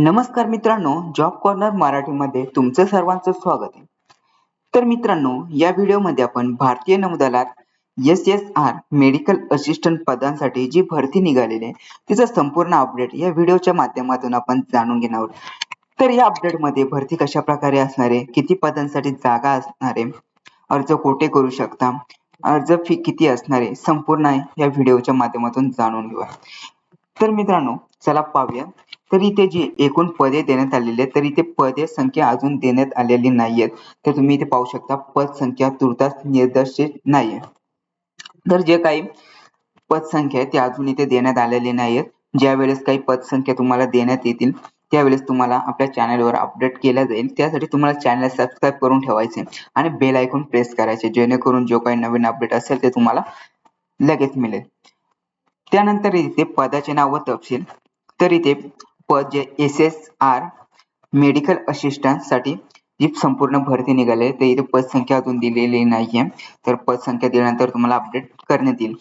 नमस्कार मित्रांनो job corner मराठीमध्ये तुमचं सर्वांचं स्वागत आहे. तर मित्रांनो या व्हिडिओमध्ये आपण भारतीय नौदलात S S R medical assistant पदांसाठी जी भरती निघालेली आहे तिचं संपूर्ण अपडेट या व्हिडिओच्या माध्यमातून आपण जाणून घेणार आहोत. तर या अपडेटमध्ये भरती कशा प्रकारे असणार आहे किती पदांसाठी जागा असणार आहे अर्ज कोठे करू शकता अर्ज फी किती असणार आहे संपूर्ण या व्हिडिओच्या माध्यमातून जाणून घेऊया. तर मित्रांनो चला पाहूया. तर इथे जे एकूण पदे देण्यात आलेली आहेत तर इथे पदे संख्या अजून देण्यात आलेली नाहीयेत. तर तुम्ही इथे पाहू शकता पद संख्या तुर्तास निर्देशित नाहीये. तर जे काही पद संख्या आहे ते अजून इथे देण्यात आलेली नाहीयेत. ज्या वेळेस काही पद संख्या तुम्हाला देण्यात येतील त्यावेळेस तुम्हाला आपल्या चॅनलवर अपडेट केल्या जाईल. त्यासाठी तुम्हाला चॅनल सबस्क्राईब करून ठेवायचे आणि बेल आयकॉन प्रेस करायचे जेणेकरून जो काही नवीन अपडेट असेल ते तुम्हाला लगेच मिळेल. त्यानंतर इथे पदाचे नाव व तपशील. तर इथे पद जे एस एस आर मेडिकल असिस्टंटसाठी जी संपूर्ण भरती निघाली ते इथे पद संख्या अजून दिलेली नाहीये. तर पद संख्या दिल्यानंतर तुम्हाला अपडेट करण्यात येईल.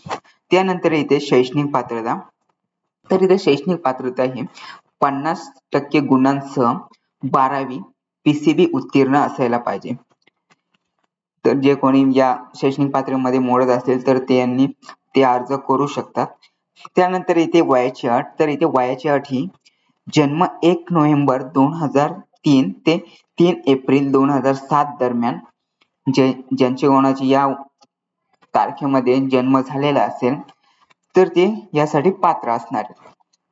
त्यानंतर इथे शैक्षणिक पात्रता. तर इथे शैक्षणिक पात्रता ही पन्नास टक्के गुणांसह बारावी पीसीबी उत्तीर्ण असायला पाहिजे. तर जे कोणी या शैक्षणिक पात्रमध्ये मोडत असेल तर त्यांनी ते अर्ज करू शकतात. त्यानंतर इथे वयाची अट. तर इथे वयाची अट ही जन्म एक नोव्हेंबर दोन हजार तीन ते तीन एप्रिल दोन हजार सात दरम्यान. जे ज्यांचे कोणाची या तारखेमध्ये जन्म झालेला असेल तर ते यासाठी पात्र असणार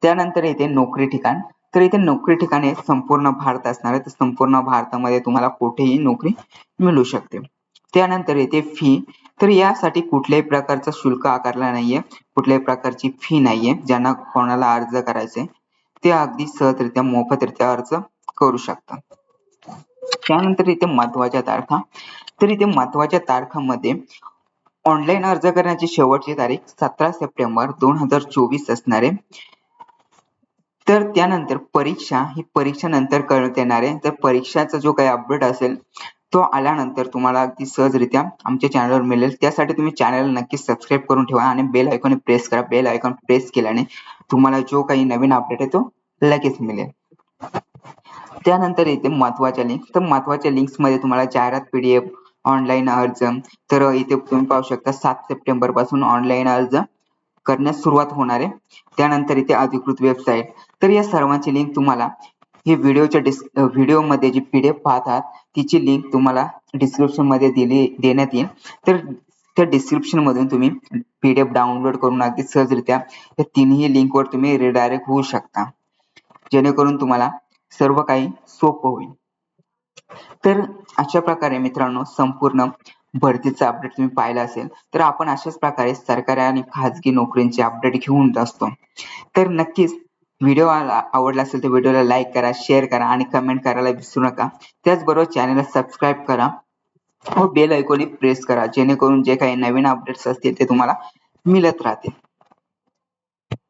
त्यानंतर येते नोकरी ठिकाण. तर इथे नोकरी ठिकाणे संपूर्ण भारत असणार आहे. तर संपूर्ण भारतामध्ये तुम्हाला कुठेही नोकरी मिळू शकते. त्यानंतर येते फी तर यासाठी कुठल्याही प्रकारचा शुल्क आकारला नाहीये. कुठल्याही प्रकारची फी नाहीये. ज्यांना कोणाला अर्ज करायचे ते अगदी सहजरित्या मोफतरित्या अर्ज करू शकतात. त्यानंतर इथे महत्त्वाच्या तारखा. तर इथे महत्त्वाच्या तारखांमध्ये ऑनलाईन अर्ज करण्याची शेवटची तारीख सतरा सप्टेंबर दोन हजार चोवीस असणार आहे. तर त्यानंतर परीक्षा ही परीक्षा नंतर करण्यात येणार आहे. तर परीक्षाचा जो काही अपडेट असेल तो आल्यानंतर तुम्हाला अगदी सहजरित्या आमच्या चॅनलवर मिळेल. त्यासाठी तुम्ही चॅनल नक्की सबस्क्राईब करून ठेवा आणि बेल आयकॉन प्रेस करा. बेल आयकॉन प्रेस केल्याने तुम्हाला जो काही नवीन अपडेट आहे तो लगेच मिळेल. त्यानंतर इथे महत्त्वाच्या लिंक तर महत्त्वाच्या लिंक्समध्ये तुम्हाला जाहिरात पीडीएफ ऑनलाईन अर्ज. तर इथे तुम्ही पाहू शकता सात सप्टेंबरपासून ऑनलाईन अर्ज करण्यास सुरुवात होणार आहे. त्यानंतर इथे अधिकृत वेबसाईट तर या सर्वांची लिंक तुम्हाला ही व्हिडिओच्या डिस् व्हिडिओमध्ये जी पीडीएफ पाहतात तिची लिंक तुम्हाला डिस्क्रिप्शनमध्ये दिली देण्यात येईल. तर त्या डिस्क्रिप्शन मधून तुम्ही पीडीएफ डाउनलोड करून अगदी सहजरित्या या तिन्ही लिंकवर तुम्ही रिडायरेक्ट होऊ शकता. जेणेकरून तुम्हाला सर्व काही सोपं होईल. तर अशा प्रकारे मित्रांनो संपूर्ण भरतीचा अपडेट तुम्ही पाहिला असेल तर आपण अशाच प्रकारे सरकारी आणि खाजगी नोकरींचे अपडेट घेऊन असतो तर नक्कीच व्हिडिओ आवडला असेल तर व्हिडिओला लाईक करा शेअर करा आणि कमेंट करायला विसरू नका. त्याचबरोबर चॅनलला सबस्क्राईब करा. व बेल ऐकून प्रेस करा जेणेकरून जे काही नवीन अपडेट्स असतील ते तुम्हाला मिळत राहतील.